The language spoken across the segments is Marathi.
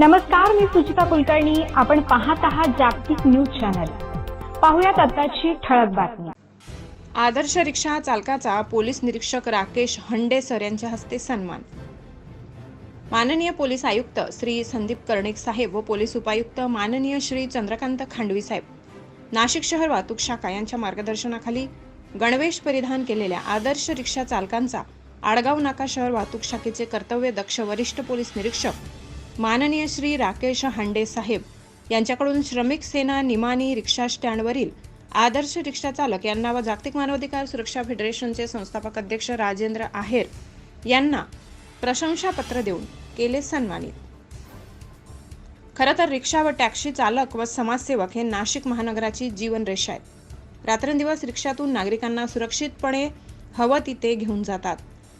नमस्कार मी सुचिता कुलकर्णी. आपण पाहत आहात जागतिक न्यूज चॅनल. पाहुयात आताची ठळक बातमी. आदर्श रिक्षा चालकाचा पोलीस निरीक्षक राकेश हंडेसर यांच्या हस्ते सन्मान. माननीय पोलीस आयुक्त श्री संदीप कर्णिक साहेब व पोलीस उपायुक्त माननीय श्री चंद्रकांत खांडवी साहेब नाशिक शहर वाहतूक शाखा यांच्या मार्गदर्शनाखाली गणवेश परिधान केलेल्या आदर्श रिक्षा चालकांचा आडगाव नाका शहर वाहतूक शाखेचे कर्तव्य दक्ष वरिष्ठ पोलीस निरीक्षक माननीय श्री राकेश हांडे साहेब यांच्याकडून श्रमिक सेना निमानी रिक्षा स्टँडवरील आदर्श रिक्षा चालक यांना व जागतिक मानवाधिकार सुरक्षा फेडरेशनचे संस्थापक अध्यक्ष राजेंद्र आहेर यांना प्रशंसापत्र देऊन केले सन्मानित. खरं तर रिक्षा व टॅक्सी चालक व समाजसेवक हे नाशिक महानगराची जीवनरेषा आहेत. रात्रंदिवस रिक्षातून नागरिकांना सुरक्षितपणे हवं तिथे घेऊन जातात.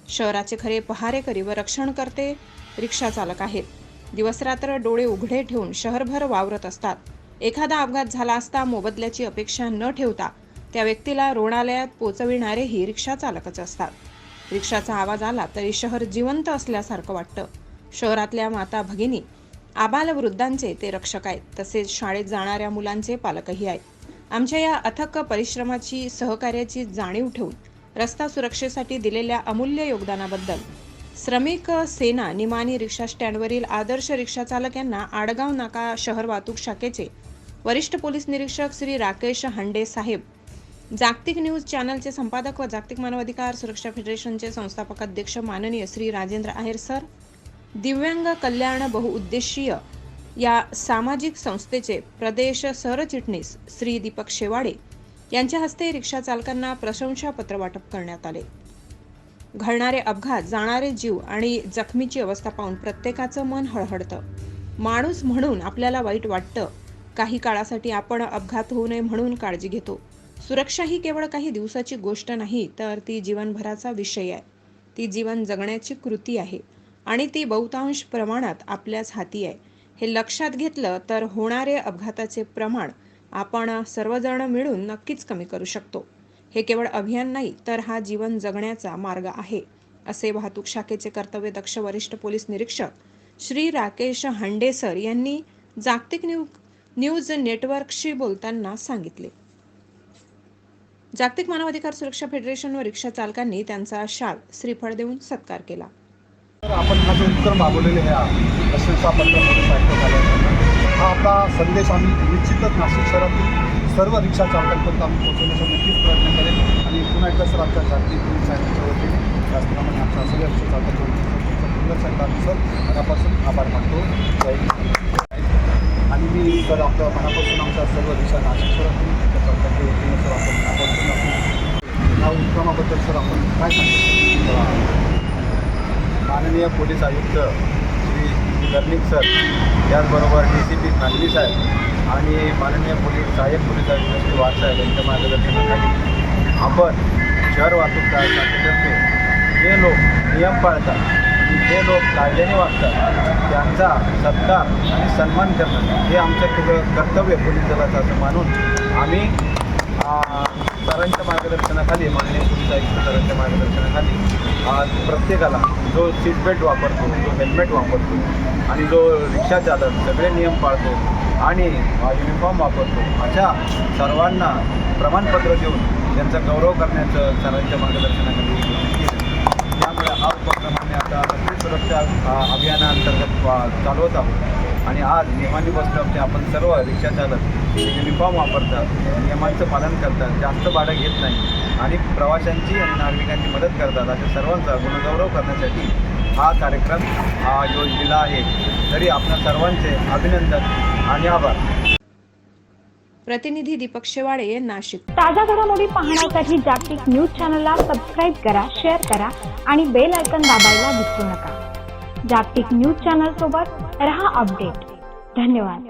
शहराचे खरे पहारेकरी व रक्षण करते रिक्षा चालक आहेत. दिवसरात्र डोळे उघडे ठेवून शहरभर वावरत असतात. एखादा अपघात झाला असता मोबदल्याची अपेक्षा न ठेवता त्या व्यक्तीला रुग्णालयात पोचविणारेही रिक्षा चालकच असतात. रिक्षाचा आवाज आला तरी शहर जिवंत असल्यासारखं वाटतं. शहरातल्या माता भगिनी आबाल वृद्धांचे ते रक्षक आहेत तसेच शाळेत जाणाऱ्या मुलांचे पालकही आहेत. आमच्या या अथक परिश्रमाची सहकार्याची जाणीव ठेवून रस्ता सुरक्षेसाठी दिलेल्या अमूल्य योगदानाबद्दल श्रमिक सेना निमानी रिक्षा स्टँडवरील आदर्श रिक्षा चालक यांना आडगाव नाका शहर वाहतूक शाखेचे वरिष्ठ पोलीस निरीक्षक श्री राकेश हंडे साहेब. जागतिक न्यूज चॅनलचे संपादक व जागतिक मानवाधिकार सुरक्षा फेडरेशनचे संस्थापक अध्यक्ष माननीय श्री राजेंद्र आहेर सर. दिव्यांग कल्याण बहुउद्देशीय या सामाजिक संस्थेचे प्रदेश सरचिटणीस श्री दीपक शेवाडे यांच्या हस्ते रिक्षा चालकांना प्रशंसापत्र वाटप करण्यात आले. घडणारे अपघात जाणारे जीव आणि जखमीची अवस्था पाहून प्रत्येकाचं मन हळहळतं. माणूस म्हणून आपल्याला वाईट वाटतं. काही काळासाठी आपण अपघात होऊ नये म्हणून काळजी घेतो. सुरक्षा ही केवळ काही दिवसाची गोष्ट नाही तर ती जीवनभराचा विषय आहे. ती जीवन जगण्याची कृती आहे आणि ती बहुतांश प्रमाणात आपल्याच हाती आहे. हे लक्षात घेतलं तर होणारे अपघाताचे प्रमाण आपण सर्वजण मिळून नक्कीच कमी करू शकतो. हे केवळ अभियान नाही तर हा जीवन जगण्याचा मार्ग आहे असे वाहतूक शाखेचे कर्तव्य दक्ष वरिष्ठ पोलीस निरीक्षक श्री राकेश हांडेसर यांनी जागतिक न्यू न्यूज नेटवर्कशी बोलताना सांगितले. जागतिक मानवाधिकार सुरक्षा फेडरेशन व रिक्षा चालकांनी त्यांचा शाल श्रीफळ देऊन सत्कार केला. आपण हा जो उपक्रम राबवलेले हा आपला संदेश आम्ही निश्चितच नाशिक शहरातील सर्व रिक्षा चालकांपर्यंत आम्ही पोहोचवण्याचा नक्कीच प्रयत्न करेल आणि पुन्हा एकदा सर आमच्या जागतिक पोलीस साहित्याच्या वतीने त्याचप्रमाणे आमच्या सगळ्या रिक्षा चालकांच्या साहेब आम्ही सर. मनापासून आभार मानतो. जय आणि मी सर आपल्या मनापासून आमच्या सर्व रिक्षा नाशिक सर रिक्षा वतीने सर आपण मनापासून आपण या उपक्रमाबद्दल सर आपण काय सांगतो माननीय पोलीस आयुक्त श्री कर्णिक सर त्याचबरोबर डी सी पी खानवी साहेब आणि माननीय पोलीस सहाय्यक पोलीस आयुक्त श्री यांच्या मार्गदर्शनाखाली आपण शहर वाहतूक शाखेतर्फे जे लोक नियम पाळतात जे लोक कायद्याने वागतात त्यांचा सत्कार आणि सन्मान करणं हे आमचं केवळ कर्तव्य पोलीस दलाचं असं मानून आम्ही सरांच्या मार्गदर्शनाखाली माननीय पोलीस आयुक्त सरांच्या मार्गदर्शनाखाली आज प्रत्येकाला जो सीट बेल्ट वापरतो जो हेल्मेट वापरतो आणि जो रिक्षा चालक सगळे नियम पाळतो आणि युनिफॉर्म वापरतो. अशा सर्वांना प्रमाणपत्र देऊन त्यांचा गौरव करण्याचं सरांच्या मार्गदर्शनाखाली केलं. त्यामुळे हा उपक्रम आम्ही आता राष्ट्रीय सुरक्षा अभियानाअंतर्गत वा- चालवत आहोत. आणि आज नियमानी बस स्टॉपचे आपण सर्व रिक्षा चालक युनिफॉर्म वापरतात नियमांचं पालन करतात जास्त भाडं घेत नाही आणि प्रवाशांची आणि नागरिकांची मदत करतात. अशा सर्वांचा गुणगौरव करण्यासाठी हा कार्यक्रम योजलेला आहे. तरी आपल्या सर्वांचे अभिनंदन आणि आभार. प्रतिनिधी दीपक शेवाडे नाशिक. ताज्या घडामोडी पाहण्यासाठी जागतिक न्यूज चॅनलला सबस्क्राईब करा शेअर करा आणि बेल आयकॉन दाबायला विसरू नका. जागतिक न्यूज चॅनल सोबत रहा अपडेट. धन्यवाद.